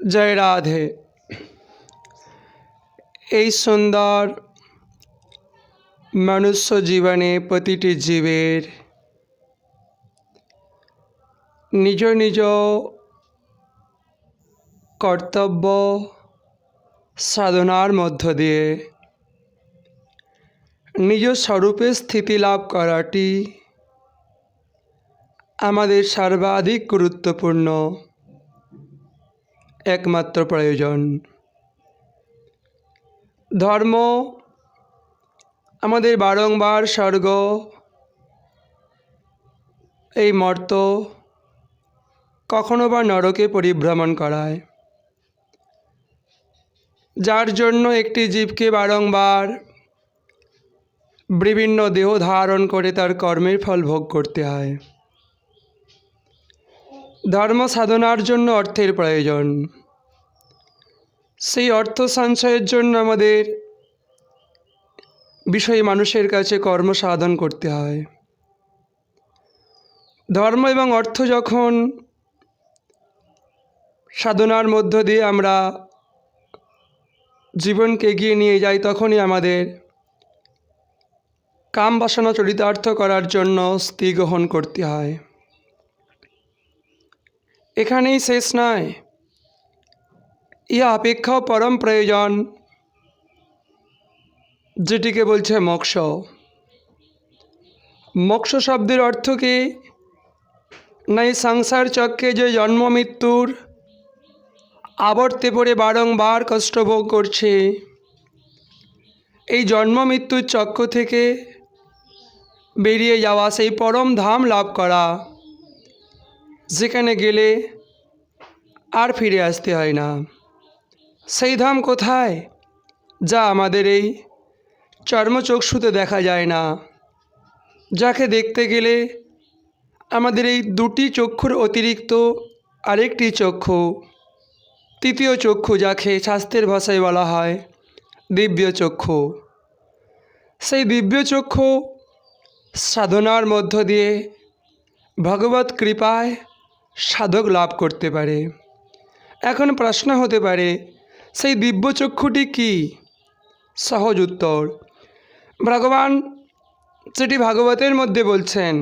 জয় রাধে। এই সুন্দর মনুষ্য জীবনে প্রতিটি জীবের নিজ নিজ কর্তব্য সাধনার মধ্য দিয়ে নিজ স্বরূপে স্থিতি লাভ করাটি আমাদের সর্বাধিক গুরুত্বপূর্ণ। একমাত্র প্রয়োজন। ধর্ম আমাদের বারংবার স্বর্গ, এই মর্ত কখনো বা নরকে পরিভ্রমণ করায়। যার জন্য একটি জীবকে বারংবার বিভিন্ন দেহ ধারণ করে তার কর্মের ফল ভোগ করতে হয়। ধর্ম সাধনার জন্য অর্থের প্রয়োজন। সেই অর্থ সঞ্চয়ের জন্য আমাদের বিষয় মানুষের কাছে কর্ম সাধন করতে হয়। ধর্ম এবং অর্থ যখন সাধনার মধ্য দিয়ে আমরা জীবনকে এগিয়ে নিয়ে যাই, তখনই আমাদের কাম বাসনা চরিতার্থ করার জন্য স্ত্রী গ্রহণ করতে হয়। এখানেই শেষ নয় ইহা অপেক্ষাও পরম প্রয়োজন, যেটিকে বলছে মোক্ষ। মোক্ষ শব্দের অর্থ কি? না এই সংসার চক্রে যে জন্ম মৃত্যুর আবর্তে পড়ে বারংবার কষ্টভোগ করছে, এই জন্ম মৃত্যুর চক্র থেকে বেরিয়ে যাওয়া সেই পরম ধাম লাভ করা। যেখানে গেলে আর ফিরে আসতে হয় না। সেই ধাম কোথায়? যা আমাদের এই চর্মচক্ষুতে দেখা যায় না। যাকে দেখতে গেলে আমাদের এই দুটি চক্ষুর অতিরিক্ত আরেকটি চক্ষু, তৃতীয় চক্ষু যাকে শাস্ত্রের ভাষায় বলা হয় দিব্য চক্ষু। সেই দিব্য চক্ষু সাধনার মধ্য দিয়ে ভগবত কৃপায় সাধক লাভ করতে পারে। এখন প্রশ্ন হতে পারে, সেই দিব্য চক্ষুটি কী? সহজ উত্তর, ভগবান সেটি ভাগবতের মধ্যে বলছেন,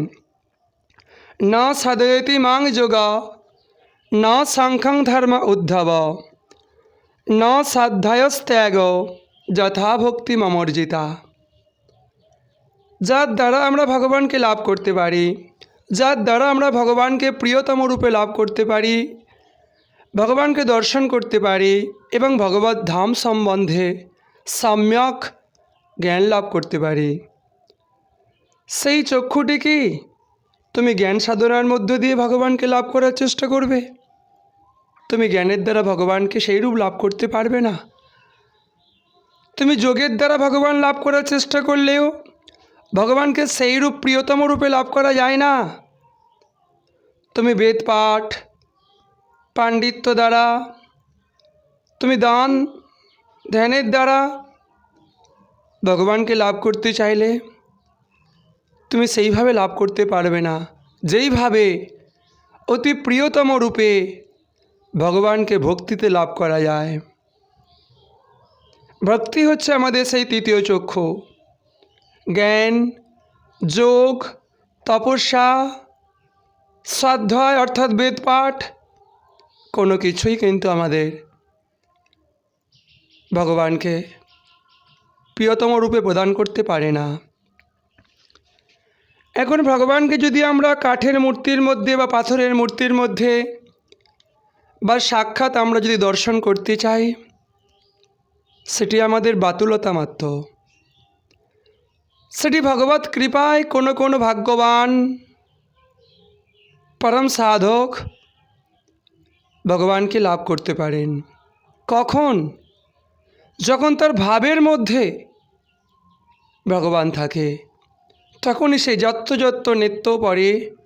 না সাধয়তি মাং যোগা, না সাংখ্যং ধর্ম উদ্ধব, না সাধ্যায়স্ত্যাগ যথা ভক্তি মমর্জিতা। যার দ্বারা আমরা ভগবানকে লাভ করতে পারি যার দ্বারা আমরা ভগবানকে প্রিয়তম রূপে লাভ করতে পারি, ভগবানকে দর্শন করতে পারি এবং ভগবত ধাম সম্বন্ধে সম্যক জ্ঞান লাভ করতে পারি। সেই চক্ষুটি কি তুমি জ্ঞান সাধনার মধ্য দিয়ে ভগবানকে লাভ করার চেষ্টা করবে? তুমি জ্ঞানের দ্বারা ভগবানকে সেই রূপ লাভ করতে পারবে না। তুমি যোগের দ্বারা ভগবান লাভ করার চেষ্টা করলেও ভগবানকে সেই রূপ প্রিয়তম রূপে লাভ করা যায় না। তুমি বেদ পাঠ, পাণ্ডিত্য দ্বারা, তুমি দান, ধ্যানের দ্বারা ভগবানকে লাভ করতে চাইলে তুমি সেইভাবে লাভ করতে পারবে না। যেইভাবে অতি প্রিয়তম রূপে ভগবানকে ভক্তিতে লাভ করা যায়। ভক্তি হচ্ছে আমাদের সেই তৃতীয় চক্ষু। জ্ঞান, যোগ, তপস্যা শ্রাদ্ধয় অর্থাৎ বেদপাঠ, কোনো কিছুই কিন্তু আমাদের ভগবানকে প্রিয়তম রূপে প্রদান করতে পারে না। এখন ভগবানকে যদি আমরা কাঠের মূর্তির মধ্যে বা পাথরের মূর্তির মধ্যে বা সাক্ষাৎ আমরা যদি দর্শন করতে চাই, সেটি আমাদের বাতুলতা মাত্র। সেটি ভগবত কৃপায় কোনো কোনো ভাগ্যবান পরম সাধক ভগবানকে লাভ করতে পারেন। কখন? যখন তার ভাবের মধ্যে ভগবান থাকে। তখনই সে যত্ত যত্ত নৃত্য পরে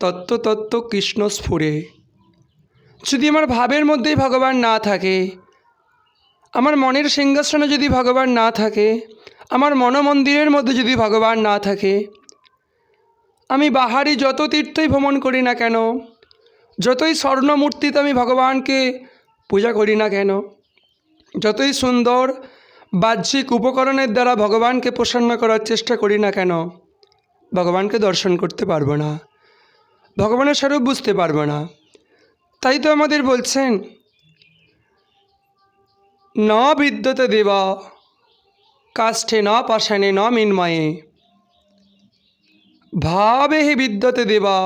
তত্ত্ব তত্ত্ব কৃষ্ণ স্ফুরে। যদি আমার ভাবের মধ্যেই ভগবান না থাকে, আমার মনের সিংহাসনে যদি ভগবান না থাকে, আমার মনমন্দিরের মধ্যে যদি ভগবান না থাকে আমি বাহারি যত তীর্থই ভ্রমণ করি না কেন, যতই স্বর্ণমূর্তিতে আমি ভগবানকে পূজা করি না কেন, যতই সুন্দর বাহ্যিক উপকরণের দ্বারা ভগবানকে প্রসন্ন করার চেষ্টা করি না কেন, ভগবানকে দর্শন করতে পারব না, ভগবানের স্বরূপ বুঝতে পারব না। তাই তো আমাদের বলছেন, ন বিদ্যতে দেব, কাষ্ঠে ন পাষাণে ন মিন্ময়ে। ভাবে হি বিদ্যতে দেবা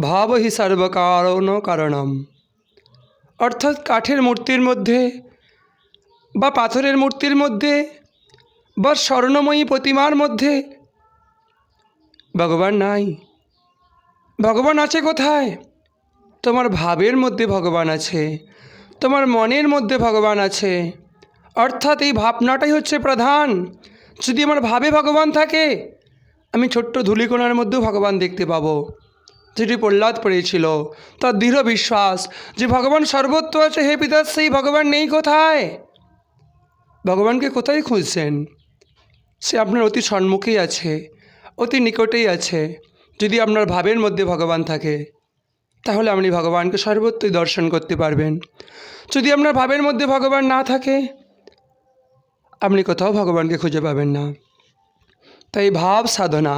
ভাব হি সর্বকারণ কারণম অর্থাৎ কাঠের মূর্তির মধ্যে বা পাথরের মূর্তির মধ্যে বা স্বর্ণময়ী প্রতিমার মধ্যে ভগবান নাই। ভগবান আছে কোথায়? তোমার ভাবের মধ্যে ভগবান আছে, তোমার মনের মধ্যে ভগবান আছে। অর্থাৎ এই ভাবনাটাই হচ্ছে প্রধান। যদি আমার ভাবে ভগবান থাকে আমি ছোট্ট ধূলিকণার মধ্যেও ভগবান দেখতে পাবো। যেটি প্রহ্লাদ পড়েছিল। তার দৃঢ় বিশ্বাস যে ভগবান সর্বত্র আছে, হে পিতা সেই ভগবান নেই কোথায়? ভগবানকে কোথায় খুঁজছেন? সে আপনার অতি সম্মুখেই আছে, অতি নিকটেই আছে। যদি আপনার ভাবের মধ্যে ভগবান থাকে, তাহলে আপনি ভগবানকে সর্বত্রই দর্শন করতে পারবেন। যদি আপনার ভাবের মধ্যে ভগবান না থাকে, আপনি কোথাও ভগবানকে খুঁজে পাবেন না। তাই ভাব সাধনা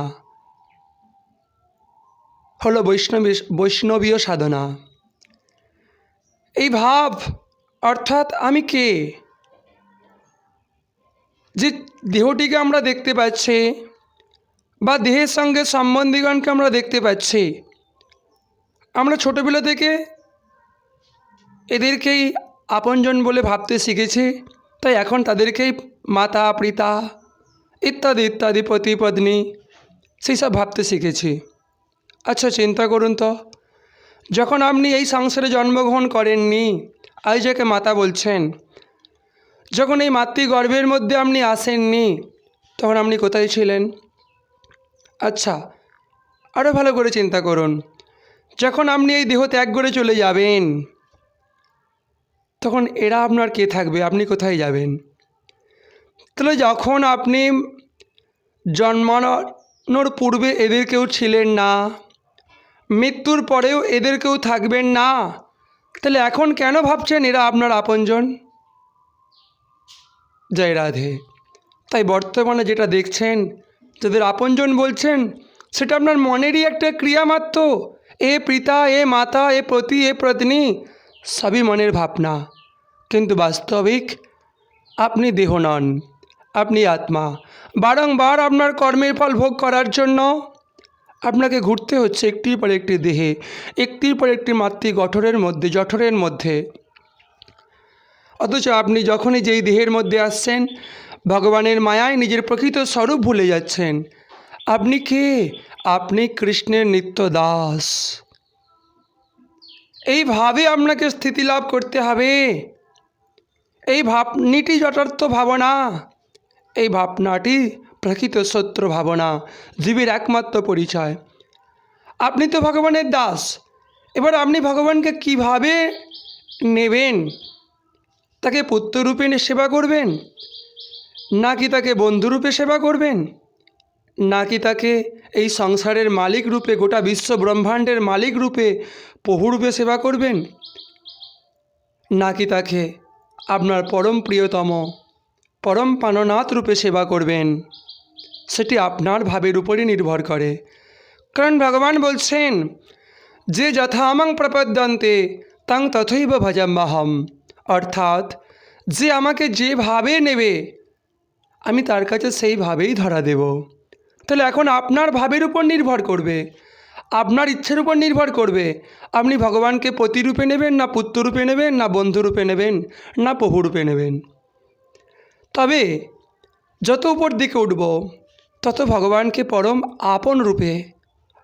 হলো বৈষ্ণবী, বৈষ্ণবীয় সাধনা। এই ভাব, অর্থাৎ আমি কে? যে দেহটিকে আমরা দেখতে পাচ্ছি বা দেহের সঙ্গে সম্বন্ধীগণকে আমরা দেখতে পাচ্ছি, আমরা ছোটোবেলা থেকে এদেরকেই আপনজন বলে ভাবতে শিখেছি, তাই এখন তাদেরকেই মাতা, পিতা ইত্যাদি ইত্যাদি পতি পত্নী সেই সব ভাবতে শিখেছি। আচ্ছা চিন্তা করুন তো। যখন আপনি এই সংসারে জন্মগ্রহণ করেননি আজ যাকে মাতা বলছেন, যখন এই মাতৃগর্ভের মধ্যে আপনি আসেননি, তখন আপনি কোথায় ছিলেন? আচ্ছা আরও ভালো করে চিন্তা করুন। যখন আপনি এই দেহ ত্যাগ করে চলে যাবেন, তখন এরা আপনার কে থাকবে? আপনি কোথায় যাবেন? তাহলে যখন আপনি জন্মানোর পূর্বে এদের কেউ ছিলেন না, মৃত্যুর পরেও এদের কেউ থাকবেন না, তাহলে এখন কেন ভাবছেন এরা আপনার আপনজন? জয় রাধে। তাই বর্তমানে যেটা দেখছেন, যাদের আপনজন বলছেন, সেটা আপনার মনেরই একটা ক্রিয়া মাত্র। এ পিতা, এ মাতা, এ প্রতি এ পত্নী, সবই মনের ভাবনা। কিন্তু বাস্তবিক আপনি দেহ নন। আপনি আত্মা। বারংবার আপনার কর্মের ফল ভোগ করার জন্য আপনাকে ঘুরতে হচ্ছে একটির পর একটি দেহে, একটির পর একটি মাতৃ গঠরের মধ্যে, জঠরের মধ্যে। অথচ আপনি যখনই যেই দেহের মধ্যে আসছেন, ভগবানের মায়ায় নিজের প্রকৃত স্বরূপ ভুলে যাচ্ছেন। আপনি কে? আপনি কৃষ্ণের নিত্য দাস। এইভাবে আপনাকে স্থিতি লাভ করতে হবে। এই ভাবনিটি যথার্থ ভাবনা। এই ভাবনাটি প্রকৃত সত্য ভাবনা, জীবের একমাত্র পরিচয়। আপনি তো ভগবানের দাস। এবার আপনি ভগবানকে কীভাবে নেবেন? তাকে পুত্ররূপে সেবা করবেন? নাকি তাকে বন্ধুরূপে সেবা করবেন? নাকি তাকে এই সংসারের মালিক রূপে, গোটা বিশ্ব ব্রহ্মাণ্ডের মালিক রূপে, প্রভুরূপে সেবা করবেন? নাকি তাকে আপনার পরম প্রিয়তম পরম পাননাথ রূপে সেবা করবেন। সেটি আপনার ভাবের উপরই নির্ভর করে। কারণ ভগবান বলছেন, যে যথামাং প্রপদ্যন্তে, তাং তথৈব ভজাম্বাহম অর্থাৎ, যে আমাকে যেভাবে নেবে, আমি তার কাছে সেইভাবেই ধরা দেব। তাহলে এখন আপনার ভাবের উপর নির্ভর করবে। আপনার ইচ্ছের উপর নির্ভর করবে। আপনি ভগবানকে পতিরূপে নেবেন, না পুত্ররূপে নেবেন, না বন্ধুরূপে নেবেন, না প্রভুরূপে নেবেন। তবে যত উপর দিকে উঠব, তত ভগবানকে পরম আপন রূপে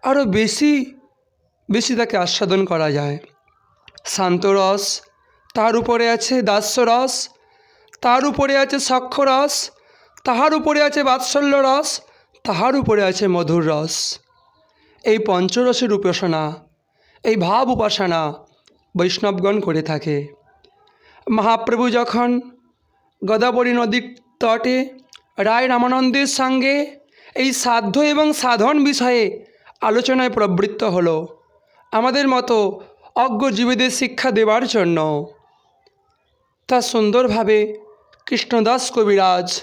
আরও বেশি বেশি তাকে আস্বাদন করা যায়। শান্তরস তার উপরে আছে দাস্যরস তার উপরে আছে সক্ষরস তাহার উপরে আছে বাৎসল্য রস, তাহার উপরে আছে মধুর রস। এই পঞ্চরসের উপাসনা, এই ভাব উপাসনা বৈষ্ণবগণ করে থাকে। মহাপ্রভু যখন গদাবরী নদীর তটে রায় রামানন্দের সঙ্গে এই সাধ্য এবং সাধন বিষয়ে আলোচনায় প্রবৃত্ত হল। আমাদের মতো অজ্ঞ জীবীদের শিক্ষা দেওয়ার জন্য। তা সুন্দরভাবে কৃষ্ণদাস কবিরাজ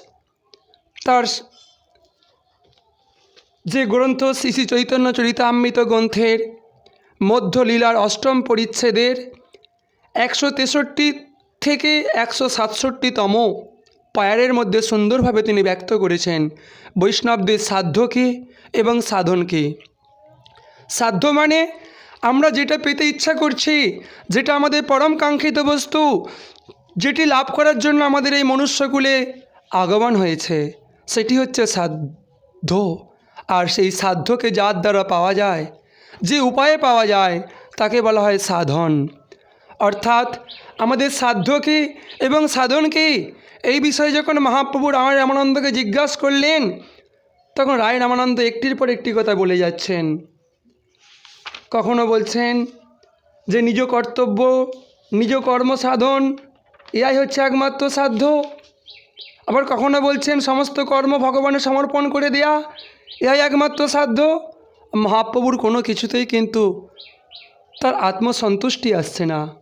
তার যে গ্রন্থ শ্রী শ্রী চৈতন্য চরিতামৃত গ্রন্থের মধ্যলীলার অষ্টম পরিচ্ছেদের একশো তেষট্টি থেকে একশো সাতষট্টিতম পায়ারের মধ্যে সুন্দরভাবে তিনি ব্যক্ত করেছেন। বৈষ্ণবদের সাধ্য কী এবং সাধন কী? সাধ্য মানে আমরা যেটা পেতে ইচ্ছা করছি, যেটা আমাদের পরম কাঙ্ক্ষিত বস্তু, যেটি লাভ করার জন্য আমাদের এই মনুষ্যকুলে আগমন হয়েছে। সেটি হচ্ছে সাধ্য। আর সেই সাধ্যকে যার দ্বারা পাওয়া যায়, যে উপায়ে পাওয়া যায়, তাকে বলা হয় সাধন। অর্থাৎ আমাদের সাধ্য কী এবং সাধন কী? এই বিষয়ে যখন মহাপ্রভু রামায় রামানন্দকে জিজ্ঞাসা করলেন, তখন রায় রামানন্দ একটির পর একটি কথা বলে যাচ্ছেন। কখনো বলছেন যে নিজ কর্তব্য, নিজ কর্ম সাধন, এয়াই হচ্ছে একমাত্র সাধ্য। আবার কখনো বলছেন সমস্ত কর্ম ভগবানের সমর্পণ করে দেয়া, এয়াই একমাত্র সাধ্য। মহাপ্রভুর কোনো কিছুতেই কিন্তু তার আত্মসন্তুষ্টি আসছে না।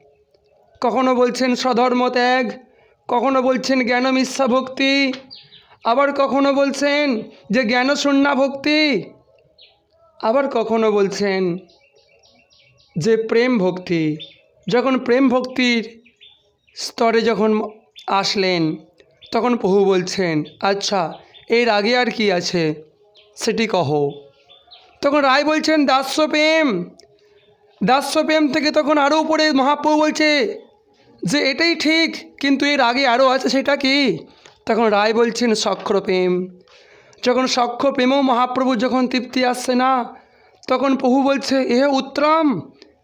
কখনো বলছেন স্বধর্ম ত্যাগ, কখনো বলছেন জ্ঞান মিথ্যা ভক্তি, আবার কখনো বলছেন যে জ্ঞান শূন্যা ভক্তি, আবার কখনো বলছেন যে প্রেম ভক্তি। যখন প্রেম ভক্তির স্তরে যখন আসলেন, তখন প্রভু বলছেন আচ্ছা এর আগে আর কি আছে? সেটি কহো। তখন রায় বলছেন, দাস্য প্রেম। দাস্য প্রেম থেকে তখন আরও উপরে মহাপ্রভু বলছে যে এটাই ঠিক, কিন্তু এর আগে আরও আছে সেটা কি? তখন রায় বলছেন সক্ষ প্রেম। যখন সক্ষ প্রেমও মহাপ্রভু যখন তৃপ্তি আসছে না, তখন প্রভু বলছে এ উত্তম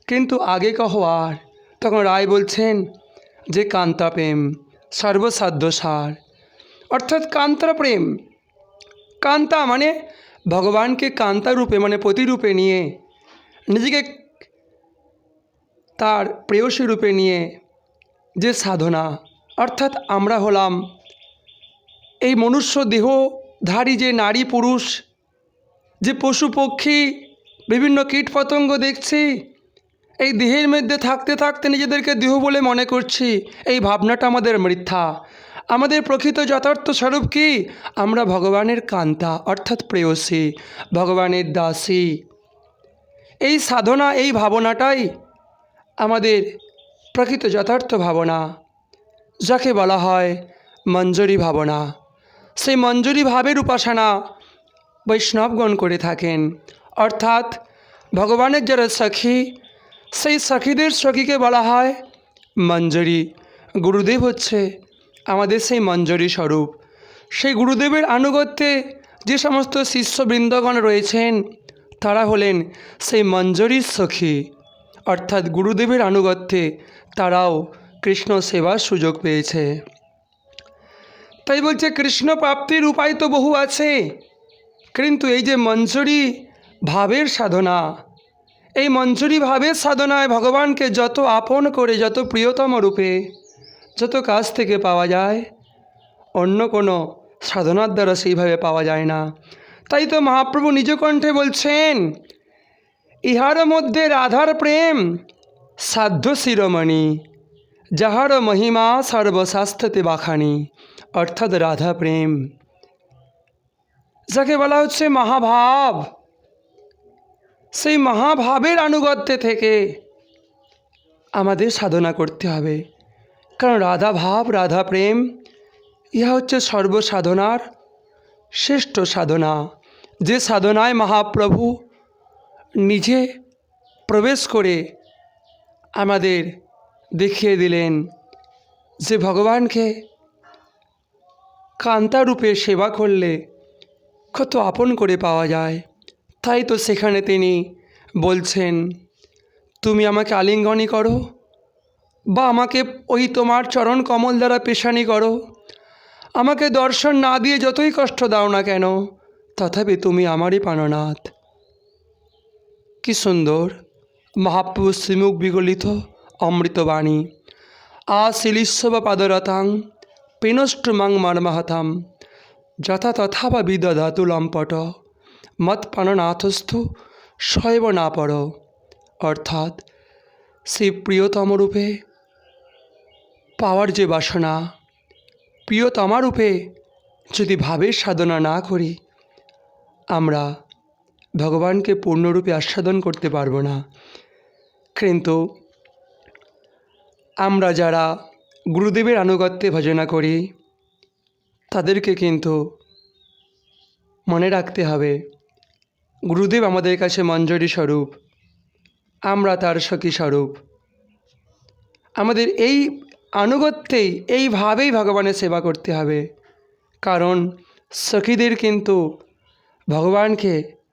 কিন্তু আগে কহ আর। তখন রায় বলছেন, যে কান্তা প্রেম, সর্বসাধ্য সার। অর্থাৎ কান্তা প্রেম। কান্তা মানে ভগবানকে কান্তা রূপে মানে প্রতিরূপে নিয়ে, নিজেকে তার প্রেয়সী রূপে নিয়ে যে সাধনা, অর্থাৎ আমরা হলাম এই মনুষ্য দেহধারী যে নারী পুরুষ, যে পশু পক্ষী, বিভিন্ন কীটপতঙ্গ দেখছি, এই দেহের মধ্যে থাকতে থাকতে নিজেদেরকে দেহ বলে মনে করছি, এই ভাবনাটা আমাদের মিথ্যা আমাদের প্রকৃত যথার্থ স্বরূপ কি? আমরা ভগবানের কান্তা, অর্থাৎ প্রেয়সী, ভগবানের দাসী। এই সাধনা, এই ভাবনাটাই আমাদের প্রকৃত যথার্থ ভাবনা, যাকে বলা হয় মঞ্জরি ভাবনা। সেই মঞ্জরি ভাবের উপাসনা বৈষ্ণবগণ করে থাকেন। অর্থাৎ ভগবানের যারা সখী, সেই সখীদের সখীকে বলা হয় মঞ্জরি। গুরুদেব হচ্ছে আমাদের সেই মঞ্জরি স্বরূপ। সেই গুরুদেবের আনুগত্যে যে সমস্ত শিষ্যবৃন্দগণ রয়েছেন, তারা হলেন সেই মঞ্জরির সখী। অর্থাৎ গুরুদেবের আনুগত্যে তারাও কৃষ্ণ সেবার সুযোগ পেয়েছে। তাই বলছে, কৃষ্ণ প্রাপ্তির উপায় তো বহু আছে। কিন্তু এই যে মঞ্জরি ভাবের সাধনা, এই মঞ্জুরি ভাবের সাধনায় ভগবানকে যত আপন করে, যত প্রিয়তম রূপে, যত কাছ থেকে পাওয়া যায়, অন্য কোনো সাধনার দ্বারা সেইভাবে পাওয়া যায় না। তাই তো মহাপ্রভু নিজ কণ্ঠে বলছেন ইহার মধ্যে রাধার প্রেম, সাধ্য শিরোমণি। যাহার মহিমা সর্বশাস্ত্রতে বাখানি, অর্থাৎ রাধা প্রেম। যাকে বলা হচ্ছে মহাভাব। সেই মহাভাবের আনুগত্যে থেকে আমাদের সাধনা করতে হবে। কারণ রাধা ভাব, রাধা প্রেম, ইহা হচ্ছে সর্বসাধনার শ্রেষ্ঠ সাধনা। যে সাধনায় মহাপ্রভু নিজে প্রবেশ করে আমাদের দেখিয়ে দিলেন যে ভগবানকে কান্তারূপে সেবা করলে কত আপন করে পাওয়া যায়। তাই তো সেখানে তিনি বলছেন, তুমি আমাকে আলিঙ্গনই করো বা আমাকে ওই তোমার চরণ কমল দ্বারা পেশানি করো। আমাকে দর্শন না দিয়ে যতই কষ্ট দাও না কেন, তথাপি তুমি আমারই প্রাণনাথ। কি সুন্দর, মহাপ্রভু শ্রীমুখ বিগলিত অমৃতবাণী। আ শিলিস্ব পাদরতাং পিনষ্টুমাং মর্মহতাম যথা তথা বা বিদধাতু লম্পট মৎপ্রাণনাথস্থ শৈব না পড় অর্থাৎ সেই প্রিয়তম রূপে পাওয়ার যে বাসনা প্রিয়তমা রূপে যদি ভাবের সাধনা না করি, আমরা ভগবানকে পূর্ণরূপে আস্বাদন করতে পারব না। কিন্তু আমরা যারা গুরুদেবের আনুগত্যে ভজনা করি, তাদেরকে কিন্তু মনে রাখতে হবে, গুরুদেব আমাদের কাছে মঞ্জরি স্বরূপ, আমরা তার সখী স্বরূপ। আমাদের এই আনুগত্যেই এইভাবেই ভগবানের সেবা করতে হবে। কারণ সখীদের কিন্তু ভগবানকে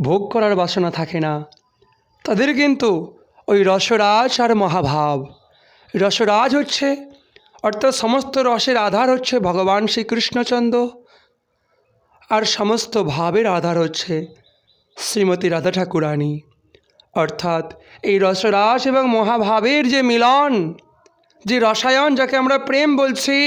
ভোগ করার বাসনা থাকে না। তাদের কিন্তু ওই রসরাজ আর মহাভাব। রসরাজ হচ্ছে, অর্থাৎ সমস্ত রসের আধার হচ্ছে ভগবান শ্রীকৃষ্ণচন্দ্র। আর সমস্ত ভাবের আধার হচ্ছে শ্রীমতী রাধা ঠাকুরানী অর্থাৎ এই রসরাস এবং মহাভাবের যে মিলন, যে রসায়ন যাকে আমরা প্রেম বলছি,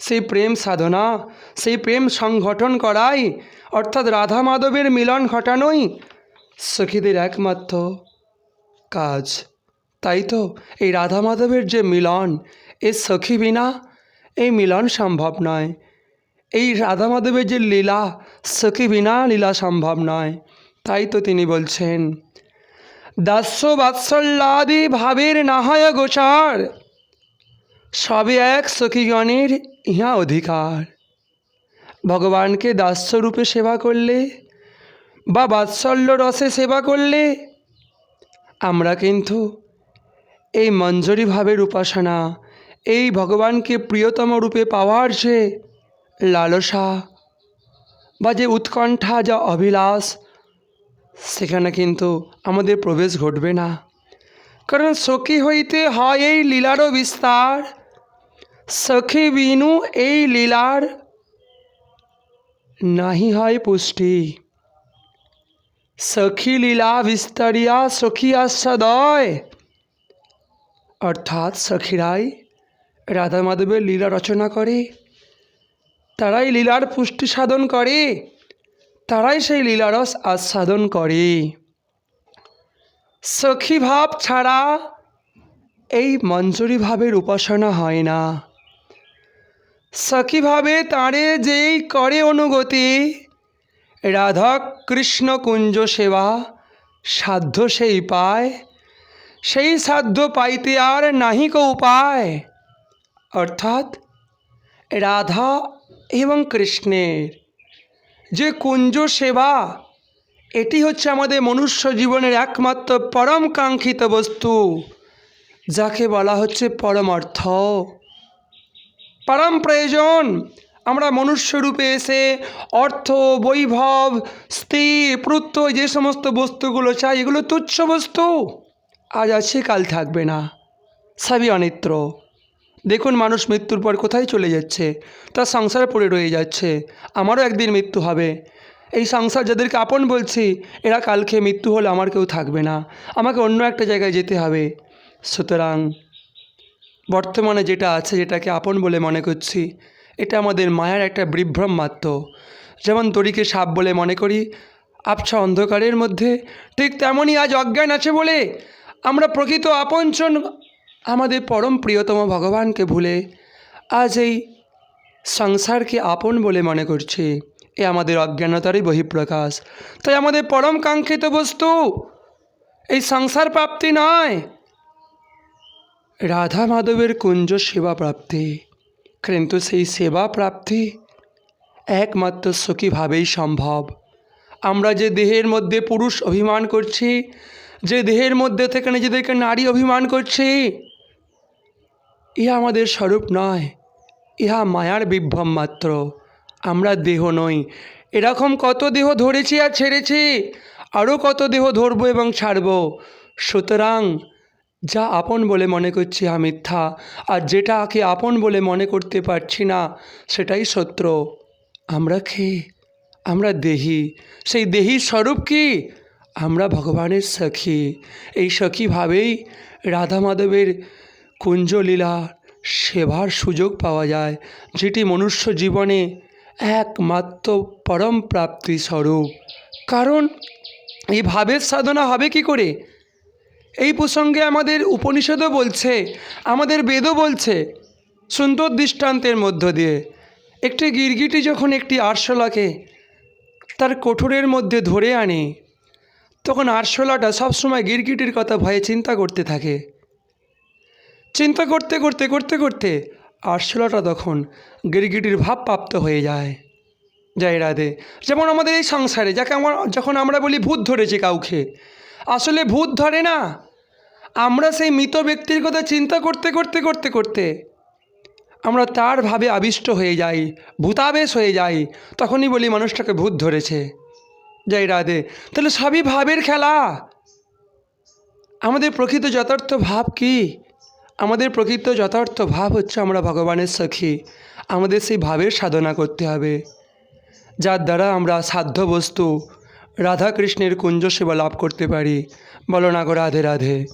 সেই প্রেম সাধনা, সেই প্রেম সংগঠন করাই অর্থাৎ রাধা মাধবের মিলন ঘটানোই সখীদের একমাত্র কাজ। তাই তো এই রাধা মাধবের যে মিলন, এ সখী বিনা এই মিলন সম্ভব নয়। এই রাধা মাধবের যে লীলা, সখী বিনা লীলা সম্ভব নয়। তাই তো তিনি বলছেন, দাস্য বাৎসল্যাদি ভাবের না হয় গোচার। সবে এক সখীগণের ইহা অধিকার। ভগবানকে দাস্যরূপে সেবা করলে বা বাৎসল্য রসে সেবা করলে আমরা কিন্তু এই মঞ্জরি ভাবের উপাসনা, এই ভগবানকে প্রিয়তম রূপে পাওয়ার যে লালসা বা যে উৎকণ্ঠা, যা অভিলাষ, সেখানে কিন্তু আমাদের প্রবেশ ঘটবে না। কারণ সখী হইতে হয় এই লীলারও বিস্তার, সখী বিনু এই লীলার নাহি হয় পুষ্টি। সখী লীলা বিস্তারিয়া সখী আস্বাদয়। অর্থাৎ সখীরাই রাধা মাধবের লীলা রচনা করে, তারাই লীলার পুষ্টি সাধন করে, তারাই সেই লীলারস আস্বাদন করে। সখী ভাব ছাড়া এই মঞ্জুরি ভাবের উপাসনা হয় না। সখীভাবে তাঁরে যেই করে অনুগতি রাধা কৃষ্ণ কুঞ্জ সেবা সাধ্য সেই পায়। সেই সাধ্য পাইতে আর নাহিক উপায়। অর্থাৎ রাধা এবং কৃষ্ণের যে কুঞ্জ সেবা, এটি হচ্ছে আমাদের মনুষ্য জীবনের একমাত্র পরম কাঙ্ক্ষিত বস্তু, যাকে বলা হচ্ছে পরম অর্থ। পরম প্রয়োজন। আমরা মনুষ্যরূপে এসে অর্থ, বৈভব, স্ত্রী, পুত্র যে সমস্ত বস্তুগুলো চাই, এগুলো তুচ্ছ বস্তু। আজ আছে কাল থাকবে না। সবই অনিত্র। দেখুন মানুষ মৃত্যুর পর কোথায় চলে যাচ্ছে। তার সংসারে পড়ে রয়ে যাচ্ছে। আমারও একদিন মৃত্যু হবে। এই সংসার যাদেরকে আপন বলছি, এরা কালকে মৃত্যু হলে আমার কেউ থাকবে না। আমাকে অন্য একটা জায়গায় যেতে হবে। সুতরাং বর্তমানে যেটা আছে, যেটাকে আপন বলে মনে করছি, এটা আমাদের মায়ার একটা বিভ্রম মাত্র যেমন তরিকে সাপ বলে মনে করি, আবছা অন্ধকারের মধ্যে, ঠিক তেমনই আজ অজ্ঞান আছে বলে আমরা প্রকৃত আপনজন আমাদের পরম প্রিয়তম ভগবানকে ভুলে আজ এই সংসারকে আপন বলে মনে করছি। এ আমাদের অজ্ঞানতারই বহিঃপ্রকাশ। তাই আমাদের পরম কাঙ্ক্ষিত বস্তু, এই সংসার প্রাপ্তি নয়। রাধা মাধবের কুঞ্জ সেবা প্রাপ্তি। কিন্তু সেই সেবা প্রাপ্তি একমাত্র সুখীভাবেই সম্ভব। আমরা যে দেহের মধ্যে পুরুষ অভিমান করছি, যে দেহের মধ্যে থেকে নিজেদেরকে নারী অভিমান করছি, ইহা আমাদের স্বরূপ নয়, ইহা মায়ার বিভ্রম মাত্র। আমরা দেহ নই। এরকম কত দেহ ধরেছি আর ছেড়েছি, আরও কত দেহ ধরবো এবং ছাড়বো? সুতরাং যা আপন বলে মনে করছি মিথ্যা, আর যেটাকে আপন বলে মনে করতে পারছি না, সেটাই সত্য। আমরা খেয়ে আমরা দেহি। সেই দেহি স্বরূপ কি? আমরা ভগবানের সখী। এই সখীভাবেই রাধা মাধবের কুঞ্জলীলা সেবার সুযোগ পাওয়া যায়, যেটি মনুষ্য জীবনে একমাত্র পরম প্রাপ্তি স্বরূপ কারণ এই ভাবের সাধনা হবে কি করে? এই প্রসঙ্গে আমাদের উপনিষদও বলছে, আমাদের বেদও বলছে, সুন্দর দৃষ্টান্তের মধ্য দিয়ে। একটি গিরগিটি যখন একটি আরশোলাকে তার কঠোরের মধ্যে ধরে আনে, তখন আরশোলাটা সবসময় গিরগিটির কথা ভয়ে চিন্তা করতে থাকে। চিন্তা করতে করতে করতে করতে আরশোলাটা তখন গিরগিটির ভাবপ্রাপ্ত হয়ে যায়। জয় রাধে, যেমন আমাদের এই সংসারে, যাকে আমার, যখন আমরা বলি ভূত ধরেছে কাউকে আসলে ভূত ধরে না। আমরা সেই মৃত ব্যক্তির কথা চিন্তা করতে করতে করতে করতে আমরা তার ভাবে আবিষ্ট হয়ে যাই, ভূতাবেশ হয়ে যাই, তখনই বলি মানুষটাকে ভূত ধরেছে। জয় রাধে। তাহলে সবই ভাবের খেলা। আমাদের প্রকৃত যথার্থ ভাব কি? আমাদের প্রকৃত যথার্থ ভাব হচ্ছে আমরা ভগবানের সখী। আমাদের সেই ভাবের সাধনা করতে হবে। যার দ্বারা আমরা সাধ্য বস্তু রাধাকৃষ্ণের কুঞ্জ সেবা লাভ করতে পারি। বলো না গো রাধে রাধে।